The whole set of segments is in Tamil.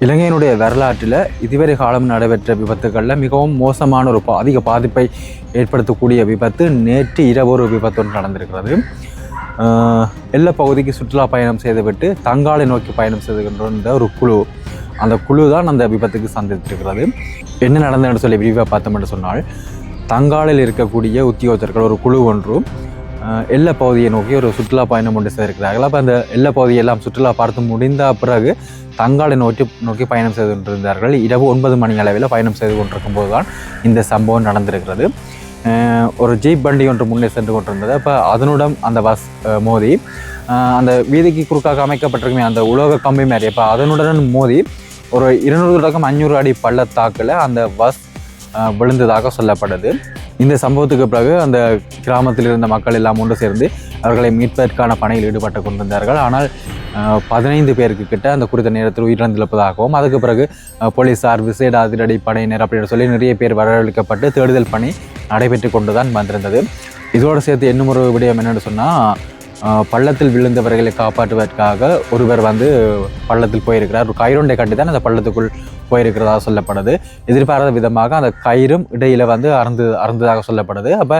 இலங்கையினுடைய வரலாற்றில் இதுவரை காலம் நடைபெற்ற விபத்துகளில் மிகவும் மோசமான ஒரு பா- அதிக பாதிப்பை ஏற்படுத்தக்கூடிய விபத்து நேற்று இரவு ஒரு விபத்து ஒன்று நடந்திருக்கிறது. ஆஹ் பகுதிக்கு சுற்றுலா பயணம் செய்துவிட்டு தங்காலை நோக்கி பயணம் செய்துகின்ற ஒரு குழு அந்த குழு தான் அந்த விபத்துக்கு சந்தித்திருக்கிறது. என்ன நடந்ததுன்னு சொல்லி விரிவாக பார்த்தோம் என்று சொன்னால் தங்காலில் இருக்கக்கூடிய உத்தியோகத்தர்கள் ஒரு குழு ஒன்றும் எல்லை பகுதியை நோக்கி ஒரு சுற்றுலா பயணம் ஒன்று செய்திருக்கிறார்கள் அப்போ அந்த எல்லை பகுதியெல்லாம் சுற்றுலா பார்த்து முடிந்த பிறகு தங்காலை நோக்கி நோக்கி பயணம் செய்து கொண்டிருந்தார்கள். இரவு ஒன்பது மணி அளவில் பயணம் செய்து கொண்டிருக்கும் போது தான் இந்த சம்பவம் நடந்திருக்கிறது. ஒரு ஜீப் வண்டி ஒன்று முன்னே சென்று கொண்டிருந்தது. அப்போ அதனுடன் அந்த பஸ் மோதி அந்த வீதிக்கு குறுக்காக அமைக்கப்பட்டிருக்குமே அந்த உலோக கம்பி மாதிரி. அப்போ அதனுடன் மோதி ஒரு இருநூறு தொடக்கம் அஞ்சூறு அடி பள்ளத்தாக்கில் அந்த பஸ் விழுந்ததாக சொல்லப்படுது. இந்த சம்பவத்துக்கு பிறகு அந்த கிராமத்தில் இருந்த மக்கள் எல்லாம் ஒன்று சேர்ந்து அவர்களை மீட்பதற்கான பணியில் ஈடுபட்டு கொண்டிருந்தார்கள். ஆனால் பதினைந்து பேருக்கு கிட்ட அந்த குறித்த நேரத்தில் உயிரிழந்திருப்பதாகவும் அதுக்கு பிறகு போலீஸார் விசேட அதிரடி படையினர் அப்படின்னு சொல்லி நிறைய பேர் வரவழைக்கப்பட்டு தேடுதல் பணி நடைபெற்று கொண்டு தான் வந்திருந்தது. இதோடு சேர்த்து இன்னும் ஒரு விடயம் என்னென்னு சொன்னால் பள்ளத்தில் விழுந்தவர்களை காப்பாற்றுவதற்காக ஒருவர் வந்து பள்ளத்தில் போயிருக்கிறார். ஒரு கயிறுண்டை கட்டி தான் அந்த பள்ளத்துக்குள் போயிருக்கிறதாக சொல்லப்படுது. எதிர்பாராத விதமாக அந்த கயிறும் இடையில் வந்து அறந்து அறந்ததாக சொல்லப்படுது. அப்போ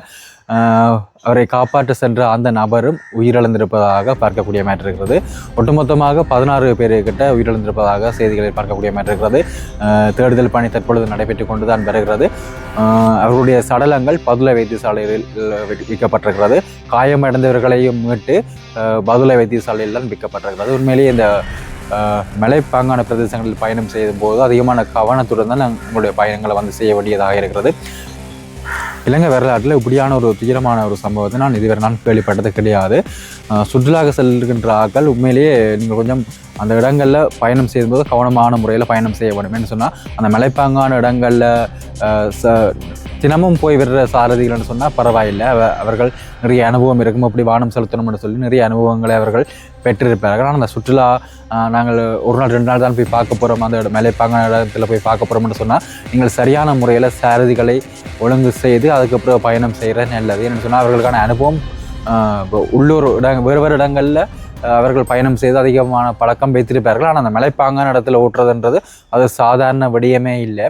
அவரை காப்பாற்ற சென்ற அந்த நபரும் உயிரிழந்திருப்பதாக பார்க்கக்கூடிய மாதிரி இருக்கிறது. ஒட்டுமொத்தமாக பதினாறு பேர்கிட்ட உயிரிழந்திருப்பதாக செய்திகளில் பார்க்கக்கூடிய மாதிரி இருக்கிறது. தேடுதல் பணி தற்பொழுது நடைபெற்று கொண்டு தான் வருகிறது அவருடைய சடலங்கள் பதுளை வைத்தியசாலையில் விற்கப்பட்டிருக்கிறது. காயமடைந்தவர்களையும் மீட்டு ஆஹ் பதுளை வைத்தியசாலையில் தான் விற்கப்பட்டிருக்கிறது உண்மையிலேயே இந்த மலைப்பாங்கான பிரதேசங்களில் பயணம் செய்யும் போது அதிகமான கவனத்துடன் தான் நாங்கள் உங்களுடைய பயணங்களை வந்து செய்ய வேண்டியதாக இருக்கிறது. இலங்கை வரலாற்றில் இப்படியான ஒரு துயரமான ஒரு சம்பவத்தை நான் இதுவரை நான் கேள்விப்பட்டது கிடையாது. சுற்றுலாக செல்கின்ற ஆட்கள் உண்மையிலேயே நீங்கள் கொஞ்சம் அந்த இடங்களில் பயணம் செய்யும்போது கவனமான முறையில் பயணம் செய்ய வேண்டும். சொன்னால் அந்த மலைப்பாங்கான இடங்களில் ச- தினமும் போய் விடுற சாரதிகள்னு சொன்னால் பரவாயில்லை. அவர்கள் நிறைய அனுபவம் இருக்கும். அப்படி வானம் செலுத்தணும்னு சொல்லி நிறைய அனுபவங்களை அவர்கள் பெற்றிருப்பார்கள். ஆனால் அந்த சுற்றுலா நாங்கள் ஒரு நாள் ரெண்டு நாள் தான் போய் பார்க்க போகிறோம் அந்த மலைப்பாங்க மலைப்பாங்கான இடத்துல போய் பார்க்க போகிறோம்னு சொன்னால் நீங்கள் சரியான முறையில் சாரதிகளை ஒழுங்கு செய்து அதுக்கப்புறம் பயணம் செய்கிற நல்லது. ஏன்னு சொன்னால் அவர்களுக்கான அனுபவம் உள்ளூர் இட வேறு வேறு இடங்களில் அவர்கள் பயணம் செய்து அதிகமான பழக்கம் வைத்திருப்பார்கள். ஆனால் அந்த மலைப்பாங்கான இடத்துல ஓட்டுறதுன்றது அது சாதாரண விடயமே இல்லை.